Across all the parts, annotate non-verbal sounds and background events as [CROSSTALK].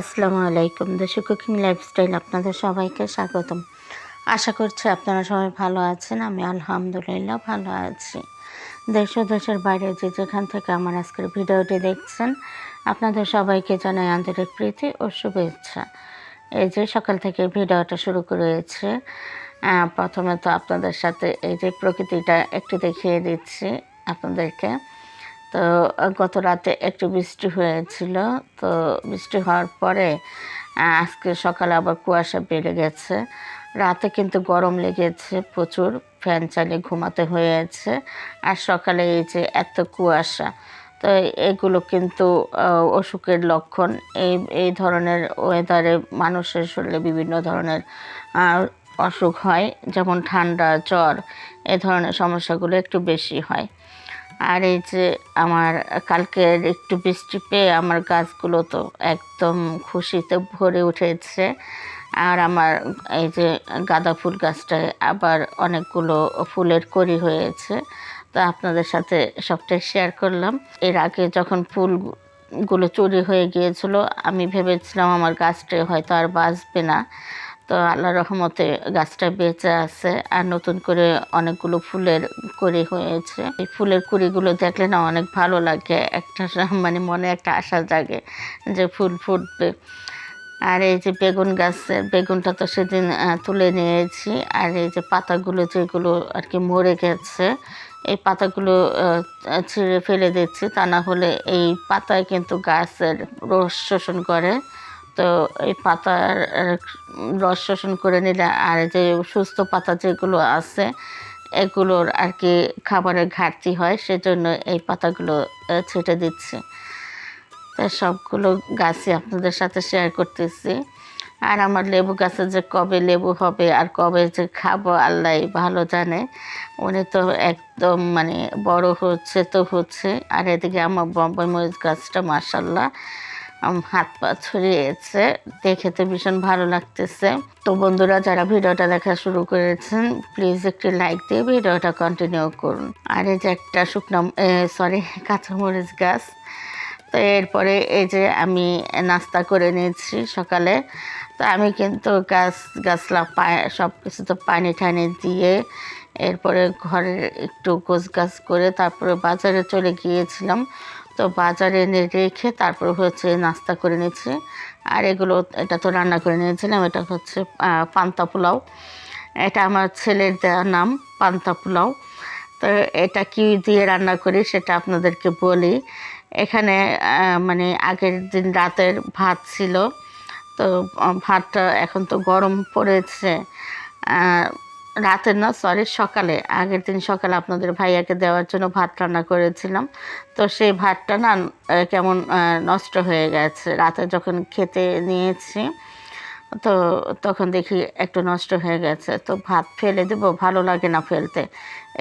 আসসালামু আলাইকুম। দেশি কুকিং লাইফস্টাইল আপনাদের সবাইকে স্বাগতম। আশা করছি আপনারা সবাই ভালো আছেন, আমি আলহামদুলিল্লাহ ভালো আছি। দেশ ও দেশের বাইরে যে যেখান থেকে আমার আজকের ভিডিওটি দেখছেন, আপনাদের সবাইকে জানাই আন্তরিক প্রীতি ও শুভেচ্ছা। এই যে সকাল থেকে ভিডিওটা শুরু করেছে প্রথমে তো আপনাদের সাথে এই যে প্রকৃতিটা একটু দেখিয়ে দিচ্ছি আপনাদেরকে। তো গত রাতে একটু বৃষ্টি হয়েছিল। তো, বৃষ্টি হওয়ার পরে আজকে সকালে আবার কুয়াশা বেড়ে গেছে। রাতে কিন্তু গরম লেগেছে প্রচুর, ফ্যান চালিয়ে ঘুমাতে হয়েছে। আর সকালে এই যে এত কুয়াশা, তো এগুলো কিন্তু অসুখের লক্ষণ। এই এই ধরনের ওয়েদারে মানুষের শরীরে বিভিন্ন ধরনের অসুখ হয়। যেমন ঠান্ডা, জ্বর, এ ধরনের সমস্যাগুলো একটু বেশি হয়। আর এই যে আমার কালকের একটু বৃষ্টি পেয়ে আমার গাছগুলো তো একদম খুশিতে ভরে উঠেছে। আর আমার এই যে গাঁদা ফুল গাছটায় আবার অনেকগুলো ফুলের কড়ি হয়েছে। তো আপনাদের সাথে সবটাই শেয়ার করলাম। এর আগে যখন ফুলগুলো চুরি হয়ে গিয়েছিল, আমি ভেবেছিলাম আমার গাছটা হয়তো আর বাঁচবে না। তো আল্লাহ রহমতে গাছটা বেঁচে আছে আর নতুন করে অনেকগুলো ফুলের কুড়ি হয়েছে। এই ফুলের কুড়িগুলো দেখলে না অনেক ভালো লাগে, একটা [LAUGHS] মানে মনে একটা আশা জাগে যে ফুল ফুটবে। আর এই যে বেগুন গাছের, বেগুনটা তো সেদিন তুলে নিয়েছি। আর এই যে পাতাগুলো যেগুলো আর কি মরে গেছে, এই পাতাগুলো ছিঁড়ে ফেলে দিচ্ছি। তা না হলে এই পাতায় কিন্তু গাছের রস শোষণ করে। তো এই পাতার রস শোষণ করে নিলে আর যে সুস্থ পাতা যেগুলো আছে, এগুলোর আর কি খাবারের ঘাটতি হয়, সেজন্য এই পাতাগুলো ছেটে দিচ্ছি। তো সবগুলো গাছই আপনাদের সাথে শেয়ার করতেছি। আর আমার লেবু গাছে যে কবে লেবু হবে আর কবে যে খাব, আল্লাহ ভালো জানে। উনি তো একদম মানে বড় হচ্ছে, তো হচ্ছে। আর এদিকে আমার বম্বাই মরিচ গাছটা মাসাল্লাহ হাত পা ছড়িয়েছে। দেখে তো ভীষণ ভালো লাগতেছে। তো বন্ধুরা, যারা ভিডিওটা দেখা শুরু করেছেন প্লিজ একটি লাইক দিয়ে ভিডিওটা কন্টিনিউ করুন। আর এই যে একটা শুকনো সরি কাঁচামরিচ গাছ। তো এরপরে এই যে আমি নাস্তা করে নিয়েছি সকালে। তো আমি কিন্তু গাছ, গাছলা সব কিছু তো পানি টানি দিয়ে এরপরে ঘরের একটু গোছ গাছ করে তারপরে বাজারে চলে গিয়েছিলাম। তো বাজারে এনে রেখে তারপরে হচ্ছে নাস্তা করে নিয়েছি। আর এগুলো, এটা তো রান্না করে নিয়েছিলাম, এটা হচ্ছে পান্তা পোলাও। এটা আমার ছেলের দেওয়া নাম, পান্তা পোলাও। তো এটা কি দিয়ে রান্না করি সেটা আপনাদেরকে বলি। এখানে মানে আগের দিন রাতের ভাত ছিল। তো ভাতটা এখন তো গরম পড়েছে। রাতের না সরি সকালে। আগের দিন সকালে আপনাদের ভাইয়াকে দেওয়ার জন্য ভাত রান্না করেছিলাম। তো সেই ভাতটা না কেমন নষ্ট হয়ে গেছে। রাতে যখন খেতে নিয়েছি, তো তখন দেখি একটু নষ্ট হয়ে গেছে। তো ভাত ফেলে দেবো, ভালো লাগে না ফেলতে।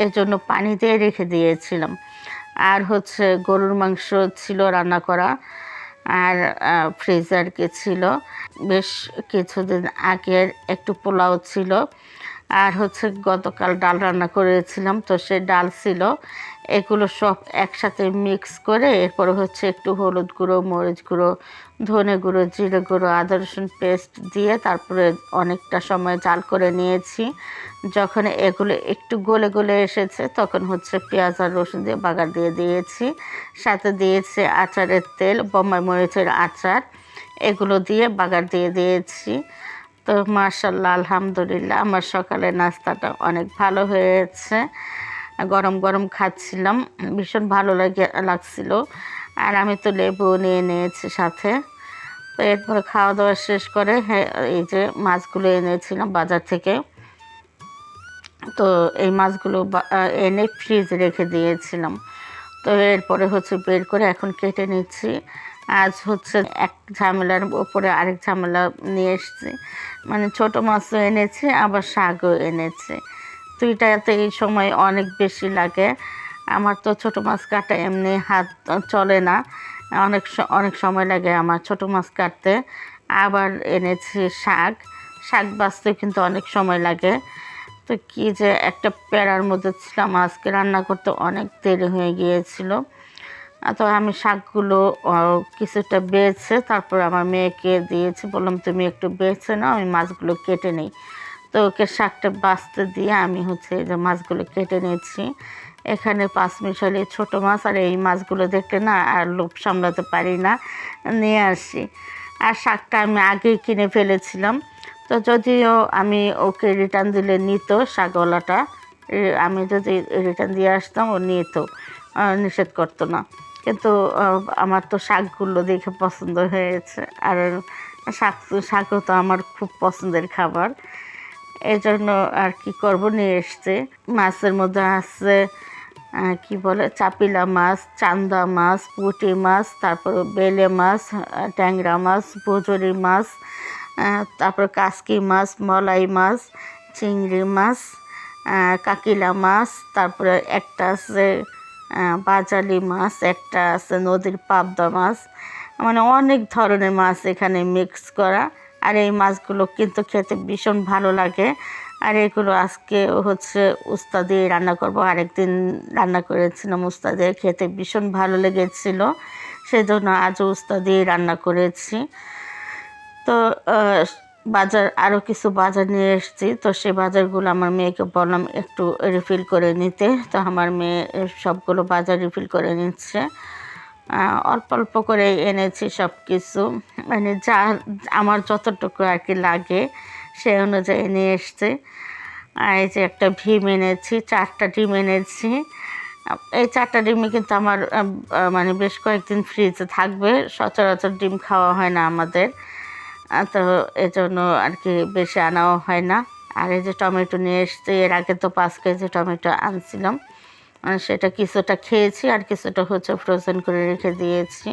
এই জন্য পানি দিয়ে রেখে দিয়েছিলাম। আর হচ্ছে গরুর মাংস ছিল রান্না করা, আর ফ্রিজার কি ছিল। বেশ কিছুদিন আগের একটু পোলাও ছিল। আর হচ্ছে গতকাল ডাল রান্না করেছিলাম, তো সে ডাল ছিল। এগুলো সব একসাথে মিক্স করে এরপরে হচ্ছে একটু হলুদ গুঁড়ো, মরিচ গুঁড়ো, ধনে গুঁড়ো, জিরে গুঁড়ো, আদা, রসুন পেস্ট দিয়ে তারপরে অনেকটা সময় জাল করে নিয়েছি। যখন এগুলো একটু গলে গলে এসেছে তখন হচ্ছে পেঁয়াজ আর রসুন দিয়ে বাগার দিয়ে দিয়েছি। সাথে দিয়েছি আচারের তেল, বোম্বাই মরিচের আচার। এগুলো দিয়ে বাগার দিয়ে দিয়েছি। তো মার্শাল্লাহ আলহামদুলিল্লাহ, আমার সকালের নাস্তাটা অনেক ভালো হয়েছে। গরম গরম খাচ্ছিলাম, ভীষণ ভালো লাগে, লাগছিল। আর আমি তো লেবু নিয়ে নিয়েছি সাথে। তো এরপরে খাওয়া দাওয়া শেষ করে হ্যাঁ এই যে মাছগুলো এনেছিলাম বাজার থেকে। তো এই মাছগুলো এনে ফ্রিজে রেখে দিয়েছিলাম। তো এরপরে হচ্ছে বের করে এখন কেটে নিচ্ছি। আজ হচ্ছে এক ঝামেলার উপরে আরেক ঝামেলা নিয়ে এসেছি। মানে ছোট মাছও এনেছি, আবার শাকও এনেছি। দুইটাতে এই সময় অনেক বেশি লাগে। আমার তো ছোট মাছ কাটা এমনি হাত চলে না। অনেক অনেক সময় লাগে আমার ছোট মাছ কাটতে। আবার এনেছি শাক। শাক বাছতে কিন্তু অনেক সময় লাগে। তো কি যে একটা প্যারার মধ্যে ছিলাম, আজকে রান্না করতে অনেক দেরি হয়ে গিয়েছিল। তো আমি শাকগুলো কিছুটা বেছে তারপর আমার মেয়েকে দিয়েছি, বললাম, তুমি একটু বেছে নাও, আমি মাছগুলো কেটে নিই। তো ওকে শাকটা বাঁচতে দিয়ে আমি হচ্ছে যে মাছগুলো কেটে নিয়েছি। এখানে পাঁচ মিশালি ছোট মাছ, আর এই মাছগুলো দেখলে না আর লোভ সামলাতে পারি না, নিয়ে আসি। আর শাকটা আমি আগেই কিনে ফেলেছিলাম। তো যদিও আমি ওকে রিটার্ন দিলে নিত শাকওয়ালাটা আমি যদি রিটার্ন দিয়ে আসতাম, ও নিত নিষেধ করতো না। কিন্তু আমার তো শাকগুলো দেখে পছন্দ হয়েছে। আর শাক, শাকও তো আমার খুব পছন্দের খাবার। এই জন্য আর কি করব, নিয়ে এসছে। মাছের মধ্যে আছে কি বলে, চাপিলা মাছ, চান্দা মাছ, পুঁটি মাছ, তারপর বেলে মাছ, ট্যাংরা মাছ বজরি মাছ তারপর কাসকি মাছ, মলাই মাছ, চিংড়ি মাছ কাকিলা মাছ, তারপরে একটা আছে বাজালি মাছ, একটা আছে নদীর পাবদা মাছ। মানে অনেক ধরনের মাছ এখানে মিক্স করা। আর এই মাছগুলো কিন্তু খেতে ভীষণ ভালো লাগে। আর এগুলো আজকে হচ্ছে উস্তা দিয়ে রান্না করব। আরেকদিন রান্না করেছিলাম উস্তা দিয়ে খেতে ভীষণ ভালো লেগেছিল। সেজন্য আজও উস্তা দিয়ে রান্না করেছি। তো বাজার আরও কিছু বাজার নিয়ে এসেছি। তো সেই বাজারগুলো আমার মেয়েকে বললাম একটু রিফিল করে নিতে। তো আমার মেয়ে সবগুলো বাজার রিফিল করে নিচ্ছে। অল্প অল্প করে এনেছি সব কিছু মানে যা, আমার যতটুকু আর কি লাগে সেই অনুযায়ী নিয়ে এসছে। এই যে একটা ডিম এনেছি, চারটা ডিম এনেছি। এই চারটা ডিমই কিন্তু আমার মানে বেশ কয়েকদিন ফ্রিজে থাকবে। সচরাচর ডিম খাওয়া হয় না আমাদের। তো এজন্য আর কি বেশি আনাও হয় না। আর এই যে টমেটো নিয়ে এসছি, এর আগে তো পাঁচ কেজি টমেটো আনছিলাম। সেটা কিছুটা খেয়েছি আর কিছুটা হচ্ছে ফ্রোজেন করে রেখে দিয়েছি।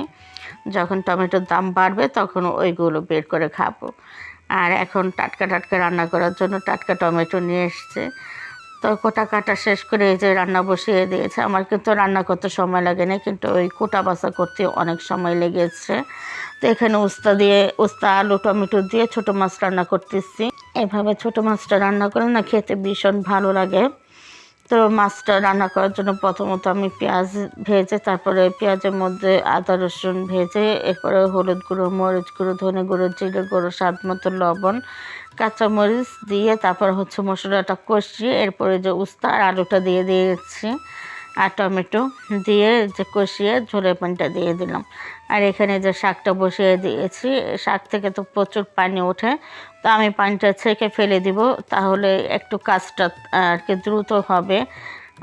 যখন টমেটোর দাম বাড়বে তখন ওইগুলো বের করে খাব। আর এখন টাটকা টাটকা রান্না করার জন্য টাটকা টমেটো নিয়ে এসছে। তো কোটা কাটা শেষ করে এই যে রান্না বসিয়ে দিয়েছে। আমার কিন্তু রান্না করতে সময় লাগে না কিন্তু ওই কোটা বাসা করতে অনেক সময় লেগেছে। তো এখানে উস্তা দিয়ে, উস্তা আলু, টমেটো দিয়ে ছোটো মাছ রান্না করতেছি। এভাবে ছোট মাছটা রান্না করে না খেতে ভীষণ ভালো লাগে। তো মাছটা রান্না করার জন্য প্রথমত আমি পেঁয়াজ ভেজে, তারপরে পেঁয়াজের মধ্যে আদা, রসুন ভেজে, এরপরে হলুদ গুঁড়ো, মরিচ গুঁড়ো, ধনে গুঁড়ো, জিরে গুঁড়ো, স্বাদ মতো লবণ, কাঁচামরিচ দিয়ে তারপর হচ্ছে মশলাটা কষিয়ে, এরপরে যে উস্তা আর আলুটা দিয়ে দিয়েছি। আর টমেটো দিয়ে যে কষিয়ে ঝোলের পানিটা দিয়ে দিলাম। আর এখানে যে শাকটা বসিয়ে দিয়েছি, শাক থেকে তো প্রচুর পানি ওঠে, তো আমি পানিটা ছেঁকে ফেলে দিব, তাহলে একটু কাজটা আর কি দ্রুত হবে।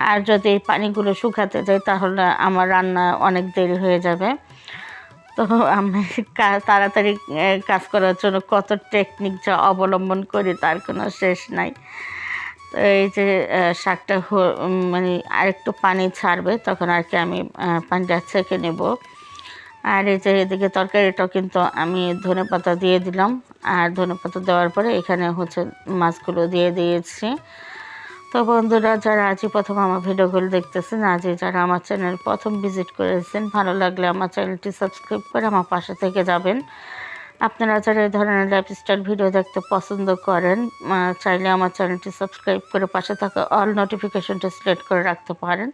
আর যদি এই পানিগুলো শুকাতে যাই তাহলে আমার রান্না অনেক দেরি হয়ে যাবে। তো আমি তাড়াতাড়ি কাজ করার জন্য কত টেকনিক যা অবলম্বন করি, তার কোনো শেষ নাই। তো এই যে শাকটা মানে আরেকটু পানি ছাড়বে, তখন আর কি আমি পানিটা ছেঁকে নেব। আর এই যে এদিকে তরকারিটাও কিন্তু আমি ধনে পাতা দিয়ে দিলাম। আর ধনে পাতা দেওয়ার পরে এখানে হচ্ছে মাছগুলো দিয়ে দিয়েছি। তো বন্ধুরা, যারা আজই প্রথম আমার ভিডিওগুলো দেখতেছেন, আজই যারা আমার চ্যানেল প্রথম ভিজিট করেছেন, ভালো লাগলে আমার চ্যানেলটি সাবস্ক্রাইব করে আমার পাশে থেকে যাবেন। আপনারা যারা এই ধরনের লাইফস্টাইল ভিডিও দেখতে পছন্দ করেন চাইলে আমার চ্যানেলটি সাবস্ক্রাইব করে পাশে থাকা অল নোটিফিকেশনটা সিলেক্ট করে রাখতে পারেন।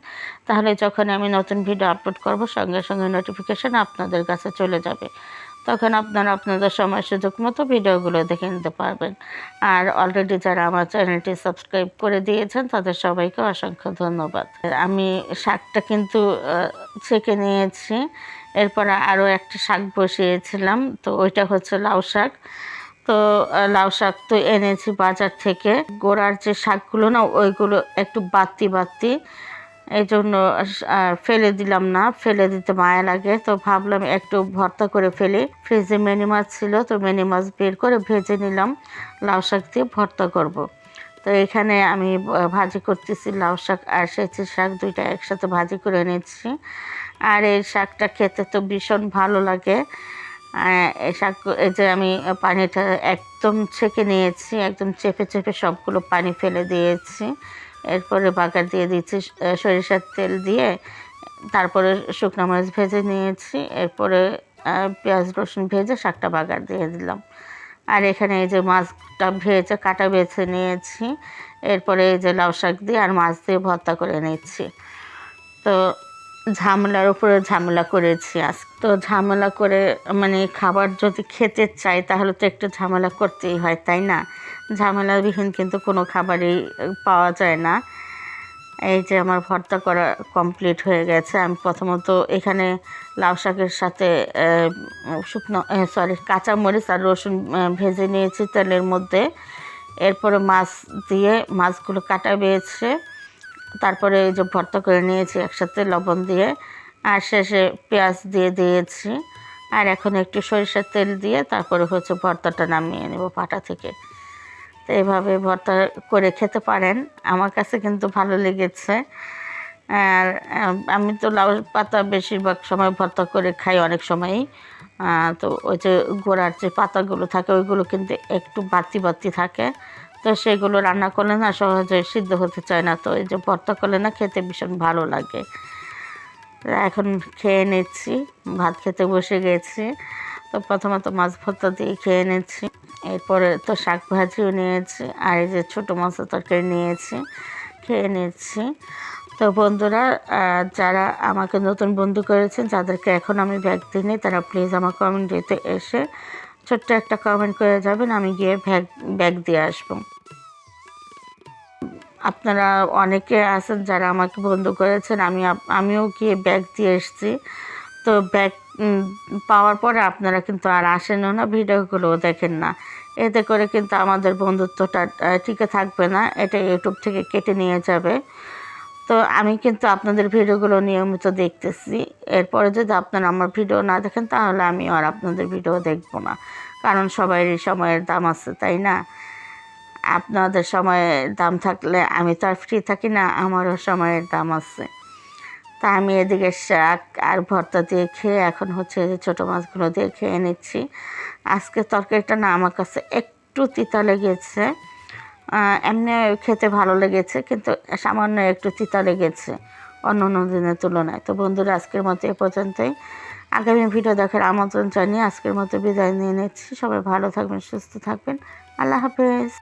তাহলে যখন আমি নতুন ভিডিও আপলোড করব, সঙ্গে সঙ্গে নোটিফিকেশন আপনাদের কাছে চলে যাবে। তখন আপনারা আপনাদের সময় সুযোগ মতো ভিডিওগুলো দেখে নিতে পারবেন। আর অলরেডি যারা আমার চ্যানেলটি সাবস্ক্রাইব করে দিয়েছেন, তাদের সবাইকে অসংখ্য ধন্যবাদ। আমি শাকটা কিন্তু ছেঁকে নিয়েছি। এরপরে আরও একটা শাক বসিয়েছিলাম, তো ওইটা হচ্ছে লাউ শাক। তো লাউ শাক তো এনেছি বাজার থেকে। গোড়ার যে শাকগুলো না, ওইগুলো একটু বাত্তি বাত্তি এই জন্য ফেলে দিলাম না, ফেলে দিতে মায়া লাগে। তো ভাবলাম একটু ভর্তা করে ফেলি। ফ্রিজে মিনি মাছ ছিল, তো মিনি মাছ বের করে ভেজে নিলাম। লাউ শাক দিয়ে ভর্তা করব। তো এখানে আমি ভাজি করতেছি লাউ শাক আর সেচে শাক, দুইটা একসাথে ভাজি করে নিচ্ছি আর এই শাকটা খেতে তো ভীষণ ভালো লাগে। এই শাক, এই যে আমি পানিটা একদম ছেঁকে নিয়েছি, একদম চেপে চেপে সবগুলো পানি ফেলে দিয়েছি। এরপরে বাগার দিয়ে দিচ্ছি সরিষার তেল দিয়ে। তারপরে শুকনো মাছ ভেজে নিয়েছি। এরপরে পেঁয়াজ রসুন ভেজে শাকটা বাগার দিয়ে দিলাম। আর এখানে এই যে মাছটা ভেজে, কাটা বেছে নিয়েছি। এরপরে এই যে লাউ শাক দিয়ে আর মাছ দিয়ে ভর্তা করে নিচ্ছি। তো ঝামেলার উপরে ঝামেলা করেছি আজ। তো ঝামেলা করে মানে খাবার যদি খেতে চাই, তাহলে তো একটু ঝামেলা করতেই হয়, তাই না? ঝামেলাবিহীন কিন্তু কোনো খাবারই পাওয়া যায় না। এই যে আমার ভর্তা করা কমপ্লিট হয়ে গেছে। আমি প্রথমত এখানে লাউ শাকের সাথে শুকনো সরি কাঁচামরিচ আর রসুন ভেজে নিয়েছি তেলের মধ্যে। এরপরে মাছ দিয়ে মাছগুলো কাটা বেয়েছে তারপরে এই যে ভর্তা করে নিয়েছি একসাথে লবণ দিয়ে। আর শেষে পেঁয়াজ দিয়ে দিয়েছি। আর এখন একটু সরিষার তেল দিয়ে তারপরে হচ্ছে ভর্তাটা নামিয়ে নেব পাটা থেকে। তো এইভাবে ভর্তা করে খেতে পারেন। আমার কাছে কিন্তু ভালো লেগেছে। আর আমি তো লাউ পাতা বেশিরভাগ সময় ভর্তা করে খাই অনেক সময়ই। তো ওই যে গোড়ার যে পাতাগুলো থাকে, ওইগুলো কিন্তু একটু বাতি বাতি থাকে। তো সেগুলো রান্না করলে না সহজে সিদ্ধ হতে চায় না। তো এই যে ভর্তা করলে না খেতে ভীষণ ভালো লাগে। এখন খেয়ে নিচ্ছি, ভাত খেতে বসে গেছি। তো প্রথমত মাছ ভর্তা দিয়ে খেয়ে নিচ্ছি এরপরে তো শাক ভাজিও নিয়েছি, আর এই যে ছোটো মাছের তরকারি নিয়েছি, খেয়ে নিচ্ছি তো বন্ধুরা যারা আমাকে নতুন বন্ধু করেছেন যাদেরকে এখন আমি ব্যাগ দিইনি তারা প্লিজ আমার কমেন্টিতে এসে ছোট্ট একটা কমেন্ট করে যাবেন, আমি গিয়ে ব্যাগ ব্যাগ দিয়ে আসব। আপনারা অনেকে আছেন যারা আমাকে বন্ধু করেছেন, আমি আমিও গিয়ে ব্যাগ দিয়ে এসেছি। তো ব্যাগ পাওয়ার পরে আপনারা কিন্তু আর আসেনও না ভিডিওগুলোও দেখেন না। এতে করে কিন্তু আমাদের বন্ধুত্বটা টিকে থাকবে না, এটা ইউটিউব থেকে কেটে নিয়ে যাবে। তো আমি কিন্তু আপনাদের ভিডিওগুলো নিয়মিত দেখতেছি। এরপরে যদি আপনারা আমার ভিডিও না দেখেন, তাহলে আমি আর আপনাদের ভিডিও দেখব না। কারণ সবারই সময়ের দাম আছে, তাই না? আপনাদের সময়ের দাম থাকলে আমি তো আর ফ্রি থাকি না, আমারও সময়ের দাম আছে। তা আমি এদিকে শাক আর ভর্তা দিয়ে খেয়ে এখন হচ্ছে যে ছোটো মাছগুলো দিয়ে খেয়ে নিচ্ছি। আজকে তরকারিটা না আমার কাছে একটু তিতা লেগেছে। এমনি খেতে ভালো লেগেছে কিন্তু সামান্য একটু তিতা লেগেছে অন্য অন্য দিনের তুলনায়। তো বন্ধুরা, আজকের মতো এ পর্যন্তই। আগামী ভিডিও দেখার আমন্ত্রণ জানিয়ে আজকের মতো বিদায় নিয়ে নিচ্ছি। সবাই ভালো থাকবেন, সুস্থ থাকবেন। আল্লাহ হাফেজ।